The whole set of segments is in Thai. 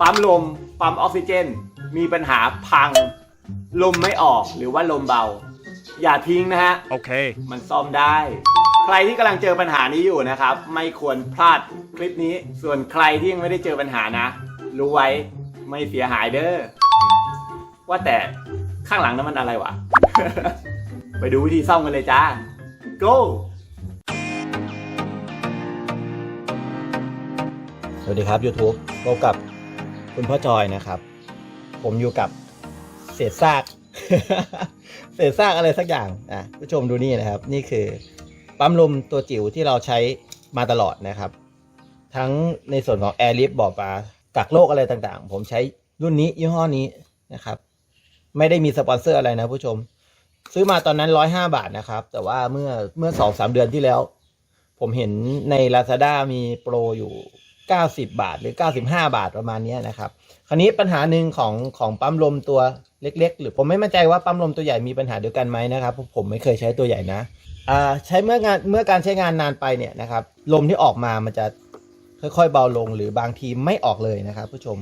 ปั๊มลม ปั๊มออกซิเจน มีปัญหาพัง ลมไม่ออกหรือว่าลมเบา อย่าทิ้งนะฮะ Okay. มันซ่อมได้ ใครที่กำลังเจอปัญหานี้อยู่นะครับ ไม่ควรพลาดคลิปนี้ ส่วนใครที่ยังไม่ได้เจอปัญหานะ รู้ไว้ไม่เสียหายเด้อ ว่าแต่ข้างหลังนั้นมันอะไรวะ ไปดูวิธีซ่อมกันเลยจ้า go สวัสดีครับ YouTube พบกับ คุณพ่อจอยนะครับ ผมอยู่กับเศษซาก เศษซากอะไรสักอย่างอะผู้ชมดูนี่นะครับ นี่คือปั๊มลมตัวจิ๋วที่เราใช้มาตลอดนะครับ ทั้งในส่วนของ Air Lift บ่อปลากักโรคอะไรต่างๆ ผมใช้รุ่นนี้ยี่ห้อนี้นะครับ ไม่ได้มีสปอนเซอร์อะไรนะผู้ชม ซื้อมาตอนนั้นร้อยห้าบาทนะครับ แต่ว่าเมื่อเมื่อสองสามเดือนที่แล้ว ผมเห็นใน Lazada มีโปรอยู่ 90 บาทหรือ 95 บาทประมาณนี้นะครับ คราวนี้ปัญหาหนึ่งของของปั๊มลมตัวเล็ก ๆ หรือผมไม่มั่นใจว่าปั๊มลมตัวใหญ่มีปัญหาเดียวกันไหมนะครับเพราะผมไม่เคยใช้ตัวใหญ่นะอ่าใช้เมื่องานเมื่อการใช้งานนานไปเนี่ยนะครับลมที่ออกมามันจะค่อยๆเบาลงหรือบางทีไม่ออกเลยนะครับ ผู้ชม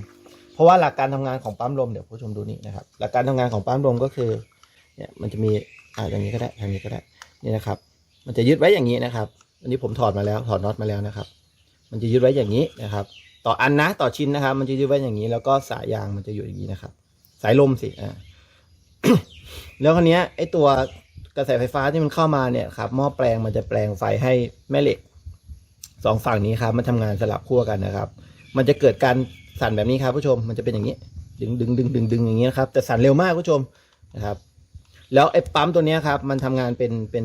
เพราะว่าหลักการทำงานของปั๊มลมเดี๋ยวผู้ชมดูนี่นะครับ หลักการทำงานของปั๊มลมก็คือเนี่ยมันจะมีอ่าอย่างนี้ก็ได้ทางนี้ก็ได้นี่นะครับ มันจะยึดไว้อย่างนี้นะครับ อันนี้ผมถอดมาแล้วถอดน็อตมาแล้วนะครับ มันจะยึดไว้อย่างนี้นะครับ ต่ออันนะต่อชิ้นนะครับ มันจะยึดไว้อย่างนี้ แล้วก็สายยางมันจะอยู่อย่างนี้นะครับ สายลมสิอ่าแล้วคราวนี้ไอ้ตัวกระแสไฟฟ้าที่มันเข้ามาเนี่ยครับหม้อแปลงมันจะแปลงไฟให้แม่เหล็กสองฝั่งนี้ครับมันทำงานสลับขั้วกันนะครับ มันจะเกิดการสั่นแบบนี้ครับผู้ชมมันจะเป็นอย่างนี้ ดึงดึงดึงดึงดึงอย่างนี้นะครับแต่สั่นเร็วมากผู้ชมนะครับ แล้วไอ้ปั๊มตัวนี้ครับ มันทำงานเป็นเป็น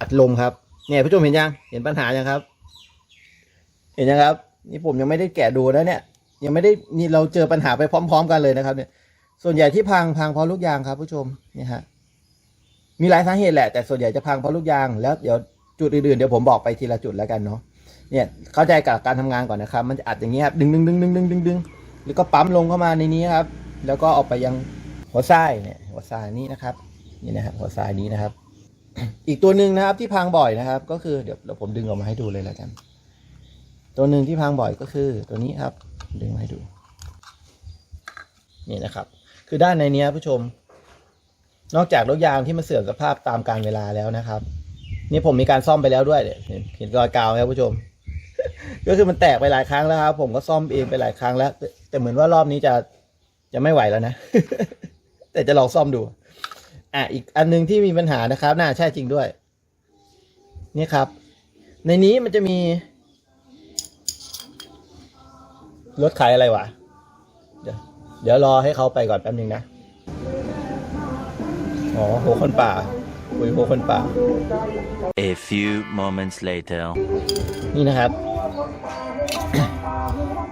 อัดลมครับเนี่ยผู้ชมเห็นยังเห็นปัญหายังครับ เห็นยังครับ นี่ผมยังไม่ได้แกะดูนะเนี่ย ยังไม่ได้นี่เราเจอปัญหาไปพร้อม ๆ กันเลยนะครับ เนี่ย ส่วนใหญ่ที่พังพังเพราะลูกยางครับ ผู้ชมเนี่ยฮะมีหลายสาเหตุแหละแต่ส่วนใหญ่จะพังเพราะลูกยางแล้วเดี๋ยวจุดอื่นๆเดี๋ยวผมบอกไปทีละจุดแล้วกันเนาะเนี่ยเข้าใจกับการทำงานก่อนนะครับ มันจะอัดอย่างนี้ครับดึงดึงดึงดึงดึงดึงดึงแล้วก็ปั๊มลงเข้ามาในนี้ครับ แล้วก็ออกไปยังหัวไส้เนี่ยหัวไส้นี้นะครับนี่นะฮะหัวไส้นี้นะครับ อีกตัวหนึ่งนะครับที่พังบ่อยนะครับ ก็คือเดี๋ยวเดี๋ยวผมดึงออกมาให้ดูเลยแล้วกัน ตัวหนึ่งที่พังบ่อยก็คือตัวนี้ครับ ดึงมาให้ดู นี่นะครับ คือด้านในนี้ผู้ชม นอกจากรถยางที่มันเสื่อมสภาพตามกาลเวลาแล้วนะครับ นี่ผมมีการซ่อมไปแล้วด้วยเห็นเห็นรอยกาวไหมครับผู้ชม ก็คือมันแตกไปหลายครั้งแล้วครับ ผมก็ซ่อมเองไปหลายครั้งแล้ว แต่เหมือนว่ารอบนี้จะจะไม่ไหวแล้วนะ แต่จะลองซ่อมดู อะอีกอันหนึงที่มีปัญหานะครับ น่าใช่จริงด้วย นี่ครับ ในนี้มันจะมี รถขายอะไรวะ เดี๋ยวเดี๋ยวรอให้เขาไปก่อนแป๊บนึงนะ อ๋อโหคนป่าคุยโหคนป่า A few moments later. นี่นะครับ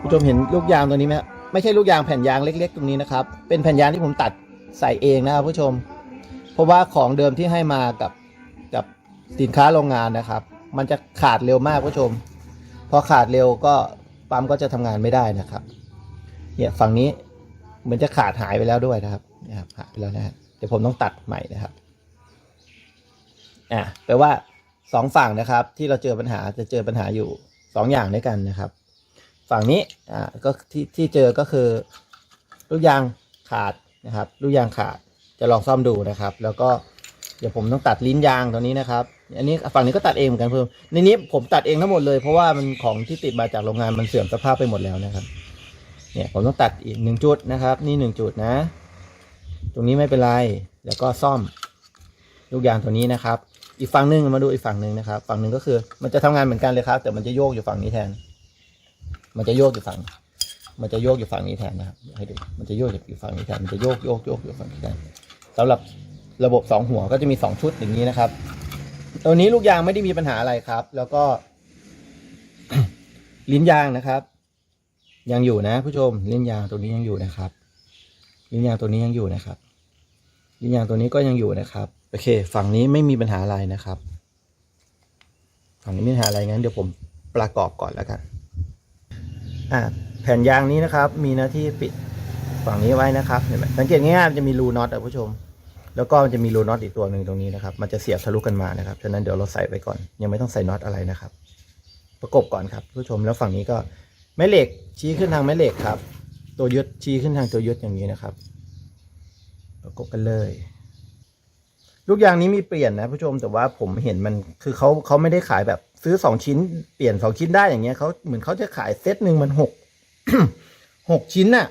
ผู้ชมเห็นลูกยางตัวนี้ไหมครับไม่ใช่ลูกยางแผ่นยางเล็ก ๆ ตรงนี้นะครับ เป็นแผ่นยางที่ผมตัดใส่เองนะครับผู้ชม เพราะว่าของเดิมที่ให้มากับกับสินค้าโรงงานนะครับ มันจะขาดเร็วมากผู้ชม พอขาดเร็วก็ ปั๊มก็จะทำงานไม่ได้นะครับ เนี่ยฝั่งนี้มือนจะขาดหายไปแล้วด้วยนะครับนี่ยครับหายไปแล้วนะฮะเดี๋ยวผมต้องตัดใหม่นะครับอะแปลว่าสองฝั่งนะครับ ที่เราเจอปัญหาจะเจอปัญหาอยู่สองอย่างด้วยกันนะครับ ฝั่งนี้อ่าก็ที่ที่เจอก็คือลูกยางขาดนะครับลูกยางขาดจะลองซ่อมดูนะครับ แล้วก็เดี๋ยวผมต้องตัดลิ้นยางตัวนี้นะครับ อันนี้ฝั่งนี้ก็ตัดเองเหมือนกันเพิ่มในนี้ผมตัดเองทั้งหมดเลยเพราะว่ามันของที่ติดมาจากโรงงานมันเสื่อมสภาพไปหมดแล้วนะครับ เนี่ยผมต้องตัดอีกหนึ่งจุดนะครับ นี่หนึ่งจุดนะ ตรงนี้ไม่เป็นไรแล้วก็ซ่อมลูกยางตัวนี้นะครับ อีกฝั่งหนึ่งมาดูอีกฝั่งหนึ่งนะครับ ฝั่งหนึ่งก็คือ มันจะทำงานเหมือนกันเลยครับ แต่มันจะโยกอยู่ฝั่งนี้แทน มันจะโยกอยู่ฝั่ง มันจะโยกอยู่ฝั่งนี้แทนนะครับให้ดูมันจะโยกอยู่ฝั่งนี้แทนมันจะโยกโยกโยกอยู่ฝั่งนี้แทนสำหรับระบบสองหัวก็จะมีสองชุดอย่างนี้นะครับ ตัวนี้ลูกยางไม่ได้มีปัญหาอะไรครับ แล้วก็ ลิ้นยางนะครับ ยังอยู่นะ ผู้ชม ลิ้นยางตัวนี้ยังอยู่นะครับ ลิ้นยางตัวนี้ยังอยู่นะครับ ลิ้นยางตัวนี้ก็ยังอยู่นะครับ โอเค ฝั่งนี้ไม่มีปัญหาอะไรนะครับ ฝั่งนี้ไม่มีปัญหาอะไรงั้นเดี๋ยวผมประกอบก่อนแล้วกัน อ่า แผ่นยางนี้นะครับ มีหน้าที่ปิดฝั่งนี้ไว้นะครับเห็นไหมสังเกตง่ายๆจะมีรูน็อตอะผู้ชม แล้วก็มันจะมีรูน็อตอีกตัวหนึ่งตรงนี้นะครับ มันจะเสียบทะลุกันมานะครับ ฉะนั้นเดี๋ยวเราใส่ไว้ก่อน ยังไม่ต้องใส่น็อตอะไรนะครับ ประกบก่อนครับผู้ชม แล้วฝั่งนี้ก็แม่เหล็กชี้ขึ้นทางแม่เหล็กครับ ตัวยึดชี้ขึ้นทางตัวยึดอย่างนี้นะครับ ประกบกันเลย ลูกยางนี้มีเปลี่ยนนะผู้ชม แต่ว่าผมเห็นมัน คือเขาเขาไม่ได้ขายแบบซื้อสองชิ้น เปลี่ยนสองชิ้นได้อย่างเงี้ยเขาเหมือนเขาจะขายเซตหนึ่งมันหกหกชิ้นน่ะ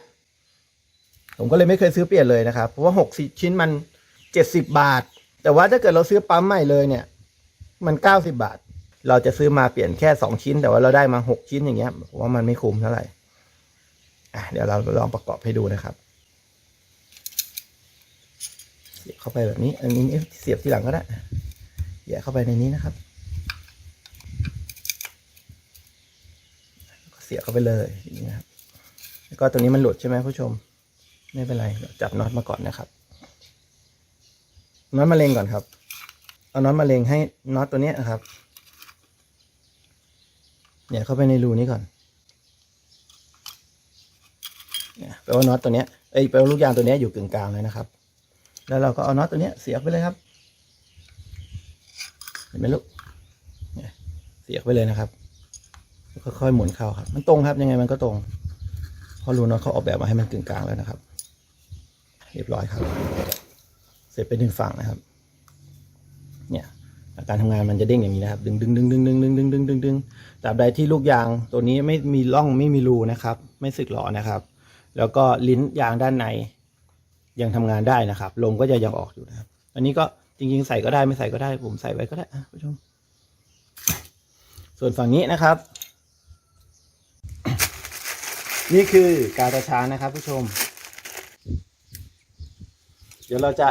ผมก็เลยไม่เคยซื้อเปลี่ยนเลยนะครับ เพราะว่าหกชิ้นมัน เจ็ดสิบบาท แต่ว่าถ้าเกิดเราซื้อปั๊มใหม่เลยเนี่ย มันเก้าสิบาท เราจะซื้อมาเปลี่ยนแค่สองชิ้น แต่ว่าเราได้มาหกชิ้นอย่างเงี้ยว่ามันไม่คุ้มเท่าไหร่อะเดี๋ยวเราลองประกอบให้ดูนะครับ เสียบเข้าไปแบบนี้ อันนี้เสียบที่หลังก็ได้แย่เข้าไปในนี้นะครับเสียบเข้าไปเลยอย่างนี้นะครับแล้วก็ตรงนี้มันหลุดใช่ไหมผู้ชม ไม่เป็นไรจับน็อตมาก่อนนะครับ น็อตมาเลงก่อนครับ เอาน็อตมาเลงให้น็อตตัวเนี้ยนะครับเนี่ยเข้าไปในรูนี้ก่อนเนี่ยแปลว่าน็อตตัวเนี้ยเอ้ยแปลว่าลูกยางตัวเนี้ยอยู่กึ่งกลางเลยนะครับ แล้วเราก็เอาน็อตตัวเนี้ยเสียบไปเลยครับ เห็นไหมลูกเนี่ยเสียบไปเลยนะครับแล้วค่อยๆหมุนเข้าครับ มันตรงครับยังไงมันก็ตรงเพราะรูน็อตเขาออกแบบมาให้มันกึ่งกลางแล้วนะครับ เรียบร้อยครับ เสร็จไปหนึ่งฝั่งนะครับ เนี่ยการทำงานมันจะเด้งอย่างนี้นะครับ ดึงดึงดึงดึงดึงดึงดึงดึงดึงดึงตราบใดที่ลูกยางตัวนี้ไม่มีร่องไม่มีรูนะครับ ไม่สึกหรอนะครับ แล้วก็ลิ้นยางด้านใน ยังทำงานได้นะครับลมก็จะยังออกอยู่นะครับ อันนี้ก็จริง ๆ ใส่ก็ได้ไม่ใส่ก็ได้ ผมใส่ไว้ก็ได้ผู้ชม ส่วนฝั่งนี้นะครับ นี่คือการตะช้างนะครับผู้ชม เดี๋ยวเราจะ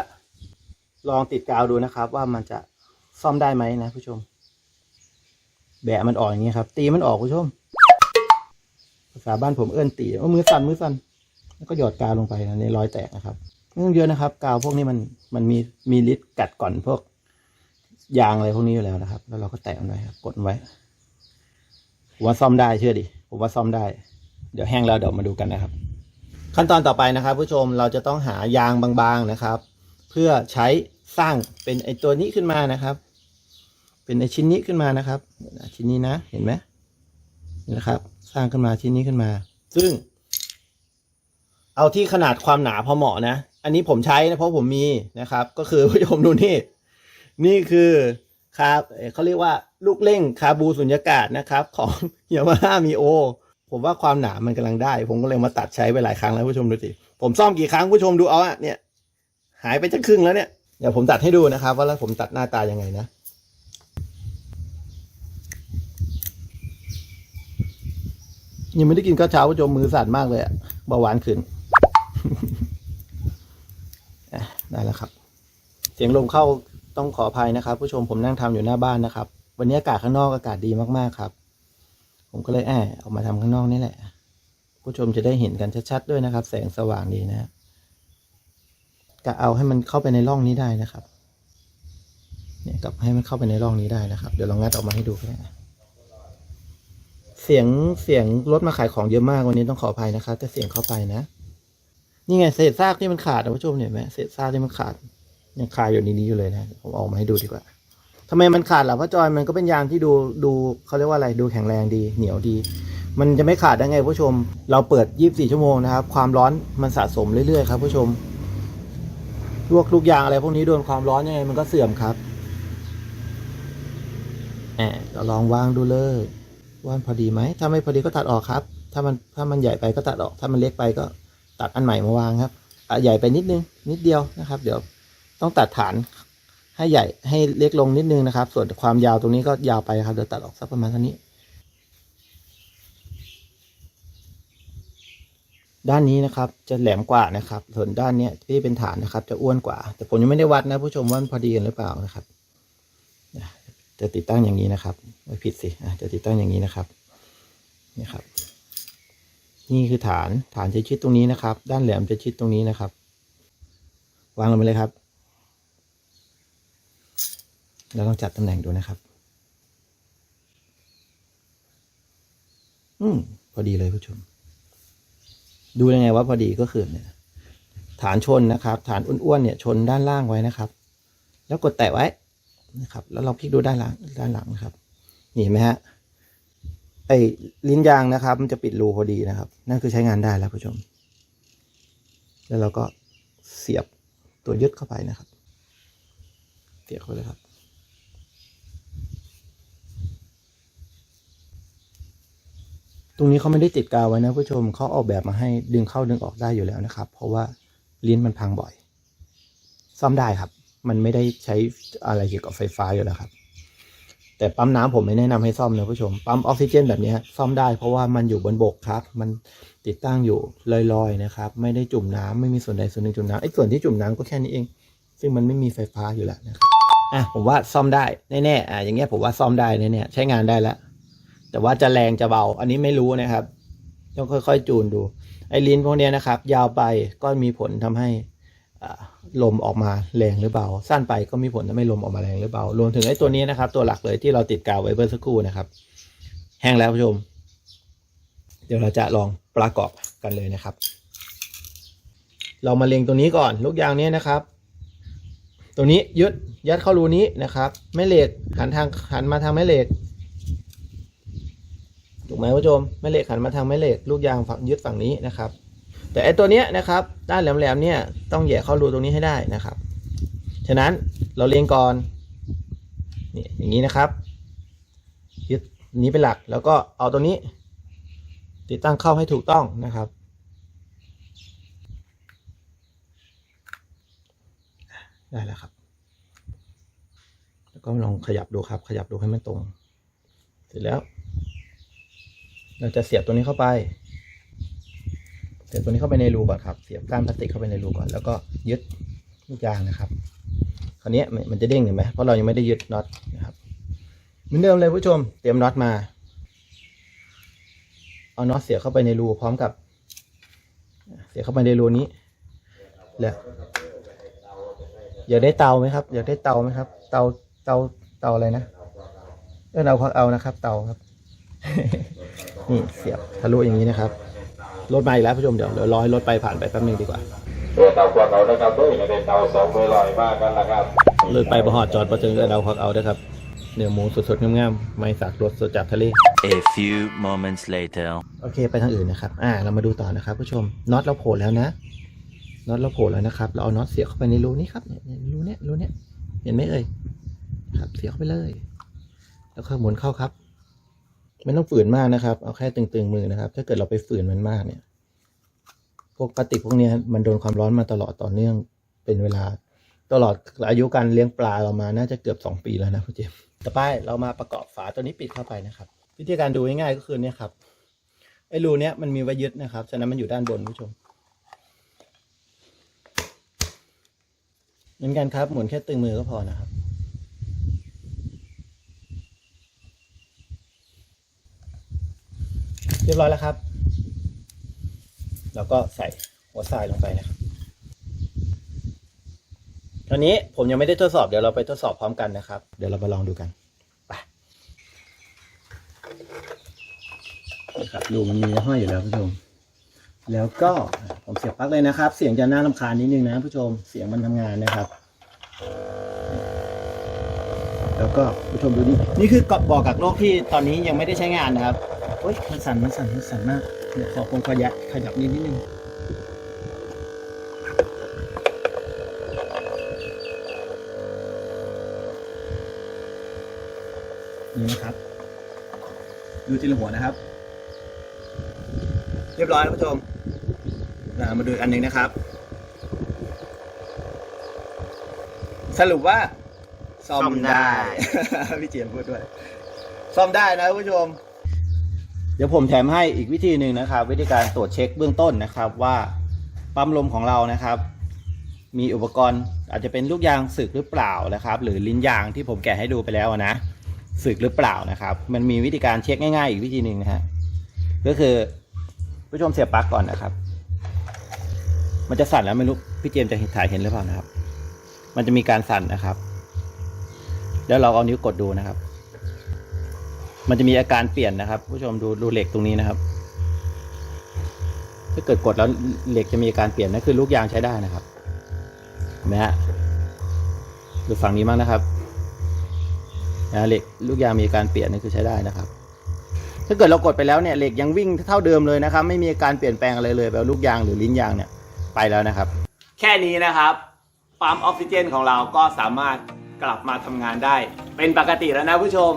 ลองติดกาวดูนะครับ ว่ามันจะซ่อมได้ไหมนะผู้ชม แบะมันออกอย่างนี้ครับ ตีมันออกผู้ชม ภาษาบ้านผมเอื้อนตีมือสั่นมือสั่นแล้วก็หยอดกาวลงไปนะในรอยแตกนะครับไม่ต้องเยอะนะครับ กาวพวกนี้มันมันมีมีฤทธิ์กัดก่อนพวกยางอะไรพวกนี้อยู่แล้วนะครับ แล้วเราก็แตะมันไว้ครับกดไว้ผมว่าซ่อมได้เชื่อดิผมว่าซ่อมได้ เดี๋ยวแห้งแล้วเดี๋ยวมาดูกันนะครับ ขั้นตอนต่อไปนะครับ ผู้ชมเราจะต้องหายางบางๆนะครับ เพื่อใช้สร้างเป็นไอตัวนี้ขึ้นมานะครับ เป็นไอชิ้นนี้ขึ้นมานะครับชิ้นนี้นะเห็นไหมนี่นะครับ สร้างขึ้นมาชิ้นนี้ขึ้นมา ซึ่ง เอาที่ขนาดความหนาพอเหมาะนะ อันนี้ผมใช้นะเพราะผมมีนะครับ ก็คือผู้ชมดูนี่ นี่คือคาเอ่อเขาเรียกว่าลูกเร่งคาบูสุญญากาศนะครับ ของยามาฮ่ามีโอผมว่าความหนามันกำลังได้ ผมก็เลยมาตัดใช้ไปหลายครั้งแล้วผู้ชมดูสิผมซ่อมกี่ครั้งผู้ชมดูเอาอะเนี่ย หายไปจะครึ่งแล้วเนี่ย เดี๋ยวผมตัดให้ดูนะครับ ว่าแล้วผมตัดหน้าตายังไงนะ ยังไม่ได้กินข้าวเช้าผู้ชมมือสั่นมากเลยอะเบาหวานขึ้นอะได้แล้วครับ เสียงลมเข้าต้องขออภัยนะครับ ผู้ชมผมนั่งทำอยู่หน้าบ้านนะครับ วันนี้อากาศข้างนอกอากาศดีมากๆครับ ผมก็เลยแอบออกมาทำข้างนอกนี่แหละ ผู้ชมจะได้เห็นกันชัดๆด้วยนะครับ แสงสว่างดีนะ กะเอาให้มันเข้าไปในร่องนี้ได้นะครับ เนี่ยกับให้มันเข้าไปในร่องนี้ได้นะครับ เดี๋ยวลองงัดออกมาให้ดูก็ได้นะเสียงเสียงรถมาขายของเยอะมากวันนี้ต้องขออภัยนะครับแต่เสียงเข้าไปนะนี่ไงเศษซากที่มันขาดนะผู้ชมเห็นไหมเศษซากที่มันขาดยังคาอยู่ในนี้อยู่เลยนะผมเอามาให้ดูดีกว่าทำไมมันขาดล่ะเพราะจอยมันก็เป็นยางที่ดูดูเขาเรียกว่าอะไรดูแข็งแรงดีเหนียวดี มันจะไม่ขาดได้ไงผู้ชม เราเปิด 24 ชั่วโมงนะครับ ความร้อนมันสะสมเรื่อยๆครับผู้ชม ลวกลูกยางอะไรพวกนี้โดนความร้อนยังไงมันก็เสื่อมครับแอบเราลองวางดูเลยว่านพอดีไหม ถ้าไม่พอดีก็ตัดออกครับ ถ้ามันถ้ามันใหญ่ไปก็ตัดออก ถ้ามันเล็กไปก็ตัดอันใหม่มาวางครับอะใหญ่ไปนิดนึงนิดเดียวนะครับ เดี๋ยวต้องตัดฐานให้ใหญ่ให้เล็กลงนิดนึงนะครับ ส่วนความยาวตรงนี้ก็ยาวไปครับเดี๋ยวตัดออกสักประมาณเท่านี้ ด้านนี้นะครับจะแหลมกว่านะครับส่วนด้านเนี้ยที่เป็นฐานนะครับ จะอ้วนกว่า แต่ผมยังไม่ได้วัดนะผู้ชมว่ามันพอดีกันหรือเปล่านะครับจะติดตั้งอย่างนี้นะครับไม่ผิดสิจะติดตั้งอย่างนี้นะครับนี่ครับ นี่คือฐานฐานจะชิดตรงนี้นะครับ ด้านแหลมจะชิดตรงนี้นะครับ วางลงไปเลยครับแล้วลองจัดตำแหน่งดูนะครับ อืมพอดีเลยผู้ชม ดูยังไงว่าพอดีก็คือเนี่ย ฐานชนนะครับ ฐานอ้วนๆเนี่ยชนด้านล่างไว้นะครับ แล้วกดแตะไว้นะครับ แล้วเราพลิกดูด้านหลังด้านหลังนะครับเห็นไหมฮะไอ้ลิ้นยางนะครับ มันจะปิดรูพอดีนะครับ นั่นคือใช้งานได้แล้วผู้ชม แล้วเราก็เสียบตัวยึดเข้าไปนะครับ เสียบเข้าเลยครับ ตรงนี้เขาไม่ได้ติดกาวไว้นะผู้ชมเขาออกแบบมาให้ดึงเข้าดึงออกได้อยู่แล้วนะครับ เพราะว่าลิ้นมันพังบ่อย ซ่อมได้ครับ มันไม่ได้ใช้อะไรเกี่ยวกับไฟฟ้าอยู่แล้วครับ แต่ปั๊มน้ำผมไม่แนะนำให้ซ่อมนะผู้ชม ปั๊มออกซิเจนแบบนี้ซ่อมได้เพราะว่ามันอยู่บนบกครับ มันติดตั้งอยู่ลอยๆนะครับ ไม่ได้จุ่มน้ำไม่มีส่วนใดส่วนหนึ่งจุ่มน้ำไอ้ส่วนที่จุ่มน้ำก็แค่นี้เอง ซึ่งมันไม่มีไฟฟ้าอยู่แล้วนะครับอะผมว่าซ่อมได้แน่ๆอะอย่างเงี้ยผมว่าซ่อมได้แน่ๆใช้งานได้แล้ว แต่ว่าจะแรงจะเบา อันนี้ไม่รู้นะครับ ต้องค่อยๆ จูนดู ไอ้ลิ้นพวกนี้นะครับ ยาวไปก็มีผลทำให้ลมออกมาแรงหรือเบา สั้นไปก็มีผลทำให้ลมออกมาแรงหรือเบารวมถึงไอ้ตัวนี้นะครับ ตัวหลักเลยที่เราติดกาวไว้เบอร์สักครู่นะครับ แห้งแล้วผู้ชม เดี๋ยวเราจะลองประกอบกันเลยนะครับ เรามาเล็งตัวนี้ก่อน ลูกยางนี้นะครับ ตัวนี้ยึดยัดเข้ารูนี้นะครับแม่เหล็กหันทางหันมาทางแม่เหล็ก ถูกไหมผู้ชมแม่เหล็กหันมาทางแม่เหล็กลูกยางฝั่งยึดฝั่งนี้นะครับ แต่ไอตัวเนี้ยนะครับด้านแหลมๆเนี่ยต้องแย่เข้ารูตรงนี้ให้ได้นะครับ ฉะนั้นเราเรียงก่อนนี่อย่างนี้นะครับยึดนี้เป็นหลักแล้วก็เอาตัวนี้ ติดตั้งเข้าให้ถูกต้องนะครับได้แล้วครับ แล้วก็ลองขยับดูครับ ขยับดูให้มันตรง เสร็จแล้ว เราจะเสียบตัวนี้เข้าไป เสียบตัวนี้เข้าไปในรูก่อนครับ เสียบก้านพลาสติกเข้าไปในรูก่อน แล้วก็ยึดลูกยางนะครับ คราวนี้มันจะเด้งเห็นไหมเพราะเรายังไม่ได้ยึดน็อตนะครับ เหมือนเดิมเลยผู้ชม เตรียมน็อตมา เอาน็อตเสียบเข้าไปในรูพร้อมกับ เสียบเข้าไปในรูนี้ แล้วอยากได้เตาไหมครับ อยากได้เตาไหมครับ เตา เตา เตาอะไรนะเออเราเอานะครับ เตาครับ นี่เสียบทะลุอย่างนี้นะครับรถมาอีกแล้วผู้ชมเดี๋ยวเดี๋ยวรอให้รถไปผ่านไปแป๊บหนึงดีกว่าตัวเตาควันเรานะครับด้วยในเตาสองมือลอยมากกันนะครับรถไปประหอดจอดประเจิงก็เราควักเอาด้วยครับเนื้อหมูสดๆงามๆไม่สากรสสดจากทะเล A few moments later. โอเคไปทางอื่นนะครับอ่าเรามาดูต่อนะครับผู้ชมน็อตเราโผล่แล้วนะน็อตเราโผล่แล้วนะครับ เราเอาน็อตเสียบเข้าไปในรูนี้ครับเนี่ยเนี่ยรูเนี้ยรูเนี้ยเห็นไหมเอ่ยครับเสียบเข้าไปเลย แล้วค่อยหมุนเข้าครับ ไม่ต้องฝืนมากนะครับ เอาแค่ตึงๆมือนะครับ ถ้าเกิดเราไปฝืนมันมากเนี่ย พวกพลาสติพวกนี้มันโดนความร้อนมาตลอดต่อเนื่องเป็นเวลา ตลอดอายุการเลี้ยงปลาเรามาน่าจะเกือบสองปีแล้วนะพี่เจมส์ต่อไปเรามาประกอบฝาตัวนี้ปิดเข้าไปนะครับ วิธีการดูง่ายๆก็คือเนี่ยครับไอ้รูเนี้ยมันมีไว้ยึดนะครับ ฉะนั้นมันอยู่ด้านบนผู้ชมเหมือนกันครับหมุนแค่ตึงมือก็พอนะครับ เรียบร้อยแล้วครับ แล้วก็ใส่หัวทรายลงไปนะครับตอนนี้ผมยังไม่ได้ทดสอบเดี๋ยวเราไปทดสอบพร้อมกันนะครับ เดี๋ยวเรามาลองดูกันไปนะครับดูมันมีห้อยอยู่แล้วผู้ชม แล้วก็ผมเสียบปลั๊กเลยนะครับ เสียงจะน่ารำคาญนิดนึงนะผู้ชมเสียงมันทำงานนะครับ แล้วก็ผู้ชมดูนี่นี่คือกบอกกับโลกที่ตอนนี้ยังไม่ได้ใช้งานนะครับ เฮ้ยมันสั่นมันสั่นมันสั่นมาก เดี๋ยวขอคงขยับขยับนิดนิดนึงนี่นะครับ ดูทีละหัวนะครับ เรียบร้อยแล้วผู้ชมอ่ามาดูอีกอันหนึ่งนะครับ สรุปว่าซ่อมได้ พี่เจียมพูดด้วย ซ่อมได้นะผู้ชมเดี๋ยวผมแถมให้อีกวิธีหนึ่งนะครับ วิธีการตรวจเช็คเบื้องต้นนะครับว่าปั๊มลมของเรานะครับ มีอุปกรณ์อาจจะเป็นลูกยางสึกหรือเปล่านะครับ หรือลิ้นยางที่ผมแกะให้ดูไปแล้วนะสึกหรือเปล่านะครับ มันมีวิธีการเช็คง่าย ๆ อีกวิธีหนึ่งนะฮะก็คือผู้ชมเสียบปลั๊กก่อนนะครับ มันจะสั่นแล้วไม่รู้พี่เจมจะเห็นถ่ายเห็นหรือเปล่านะครับ มันจะมีการสั่นนะครับ แล้วเราเอานิ้วกดดูนะครับ มันจะมีอาการเปลี่ยนนะครับผู้ชมดูดูเหล็กตรงนี้นะครับ ถ้าเกิดกดแล้วเหล็กจะมีอาการเปลี่ยนนั่นคือลูกยางใช้ได้นะครับเห็นไหมฮะดูฝั่งนี้บ้างนะครับนะเหล็กลูกยางมีอาการเปลี่ยนนี่คือใช้ได้นะครับ ถ้าเกิดเรากดไปแล้วเนี่ยเหล็กยังวิ่งเท่าเดิมเลยนะครับ ไม่มีอาการเปลี่ยนแปลงอะไรเลยแบบลูกยางหรือลิ้นยางเนี่ยไปแล้วนะครับ แค่นี้นะครับปั๊มออกซิเจนของเราก็สามารถกลับมาทำงานได้ เป็นปกติแล้วนะผู้ชม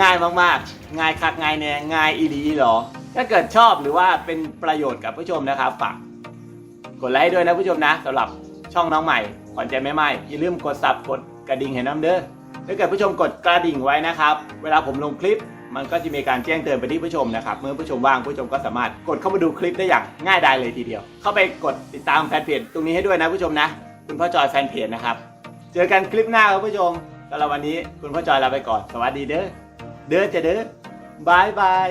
ง่ายมากๆ ง่ายคักง่ายแน่ง่ายอีดีหรอ ถ้าเกิดชอบหรือว่าเป็นประโยชน์กับผู้ชมนะครับฝากกดไลค์ด้วยนะผู้ชมนะสำหรับช่องน้องใหม่ขวัญใจไม่ไหม่อย่าลืมกดซับกดกระดิ่งเห็นน้ำเด้อถ้าเกิดผู้ชมกดกระดิ่งไว้นะครับ เวลาผมลงคลิปมันก็จะมีการแจ้งเตือนไปที่ผู้ชมนะครับ เมื่อผู้ชมว่างผู้ชมก็สามารถกดเข้ามาดูคลิปได้อย่างง่ายดายเลยทีเดียว เข้าไปกดติดตามแฟนเพจตรงนี้ให้ด้วยนะผู้ชมนะ คุณพ่อจอยแฟนเพจนะครับ เจอกันคลิปหน้าครับผู้ชมสำหรับวันนี้คุณพ่อจอยลาไปก่อน สวัสดีเด้อ เด้อจะเด้อบายบาย